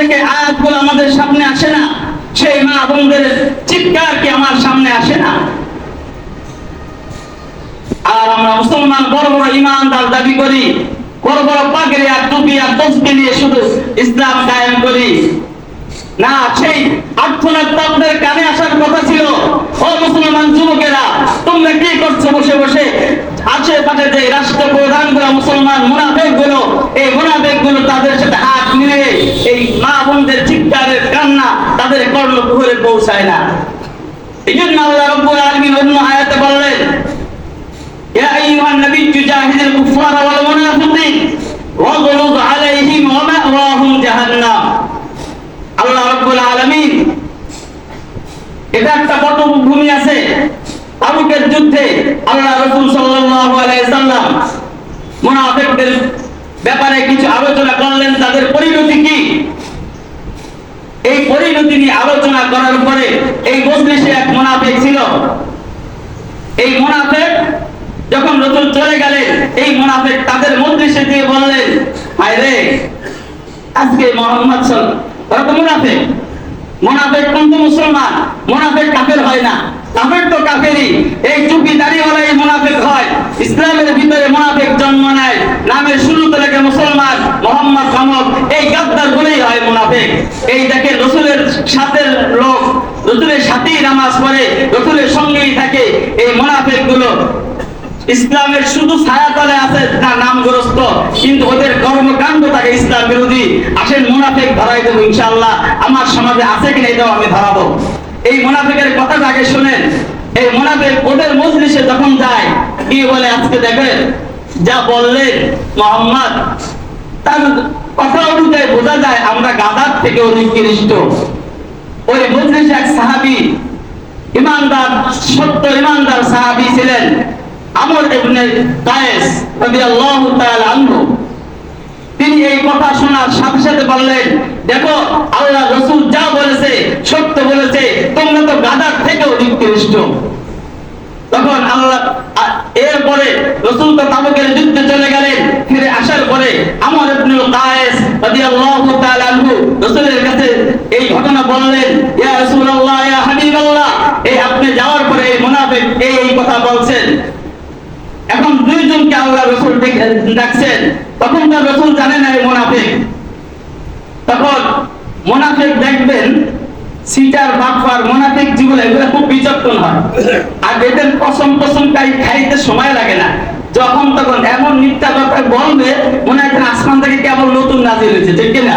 থেকে আয়াতগুলো আমাদের সামনে আসে না, সেই মা বোনদের চিৎকার কি আমার সামনে আসে না? আর আমরা মুসলমান বড় বড় ইমানদার দাবি করি, বড় বড় পাগড়ি আর টুপি আর তসবি নিয়ে শুধু ইসলাম কায়েম করি। না, সেই আর্থনাথ আপনাদের কানে আসার কথা ছিল ও মুসলমান যুবকেরা তোমরা কি করছ বসে বসে আশেপাশে যে রাষ্ট্র প্রধানগুলো মুসলমান মুনাফেকগুলো এই মুনাফেকগুলো তাদের সাথে হাত মিলে এই মা বোনদের চিৎকারের কান্না তাদের কর্ণকুহরে পৌঁছায় না এই জন্য আল্লাহ রব্বুল আলামিন অন্য আয়াতে বললেন يا أيها النبي جاهد الكفار والمنافقين واغلظ عليهم ومأواهم جهنم আল্লাহ রব্বুল আলামিন এটা একটা পটভূমি আছে তাবুকের যুদ্ধে আল্লাহ রাসূল সাল্লাল্লাহু আলাইহি সাল্লাম মুনাফিকদের ব্যাপারে কিছু আলোচনা করলেন তাদের পরিণতি কি এই পরিণতি নিয়ে আলোচনা করার পরে এই মজলিসে এক মুনাফিক ছিল। এই মুনাফিক যখন রসুল চলে গেলেন, এই মুনাফিক তাদের মজলিসে দিয়ে বললেন হায় রে, আজকে মোহাম্মদ সাল ওরা তো মুনাফিক। মুনাফিক কিন্তু মুসলমান, মুনাফিক কাফের হয় না। কাফের তো কাফেরই। এই টুপি দাড়িওয়ালা এই মুনাফিক হয়। ইসলামের ভিতরে মুনাফিক জন্ম নেয়, নামের শুরুতে লেগে মুসলমান। মোহাম্মদ কামক এই গাদ্দার বলেই হয় মুনাফিক। এই দেখে রসুলের সাথে লোক, রসুলের সাথেই নামাজ পড়ে, রসুলের সঙ্গেই থাকে। এই মুনাফিকগুলো ইসলামের শুধু ছায়া তলে আছে না নামগ্রস্ত, কিন্তু ওদের কর্মকাণ্ড থাকে ইসলাম বিরোধী। আসেন মুনাফেক ধরাই দেবো ইনশাআল্লাহ। আমার সমাজে আছে কিনা এটাও আমি ধরাবো। এই মুনাফিকের কথাটা আগে শুনেন। এই মুনাফিক ওদের মজলিসে যখন যায় কি বলে, আজকে দেখেন যা বললেন মোহাম্মদ তার কথা অনুযায়ী বোঝা যায় আমরা গাদার থেকে নিকৃষ্ট ওই মজলিসে এক সাহাবী, ইমানদার, সত্য ইমানদার সাহাবী ছিলেন। আমর ইবনে কায়েস রাদিয়াল্লাহু তাআলা আনহু। তিনি এই কথা শোনার সাথে সাথে বললেন, দেখো, আল্লাহ রসুল যা বলেছে, সত্য বলেছে, তোমরা তো গাদার থেকেও নিকৃষ্ট তখন আল্লাহ এরপরে রসুল তো তাবুকের যুদ্ধে চলে গেলেন, ফিরে আসার পরে আমর ইবনুল কায়েস রাদিয়াল্লাহু তাআলা আনহু রসুলের কাছে এই ঘটনা বললেন এই আপনি যাওয়ার পরে এই মুনাফিক এই এই কথা বলছেন। এখন দুইজনকে আল্লাহ রসুল ডাকছেন। তখন তো রসুল জানে না এই মুনাফিক। তখন মোনাফিক দেখবেন, সিটার এগুলো খুব বিচক্ষণ হয়। আর এদের কসম কসম খাই খাইতে সময় লাগে না। যখন তখন এমন মিথ্যা বলবে, মনে হয় আসমান থেকে কেমন নতুন নাজিল হয়েছে, ঠিক কিনা?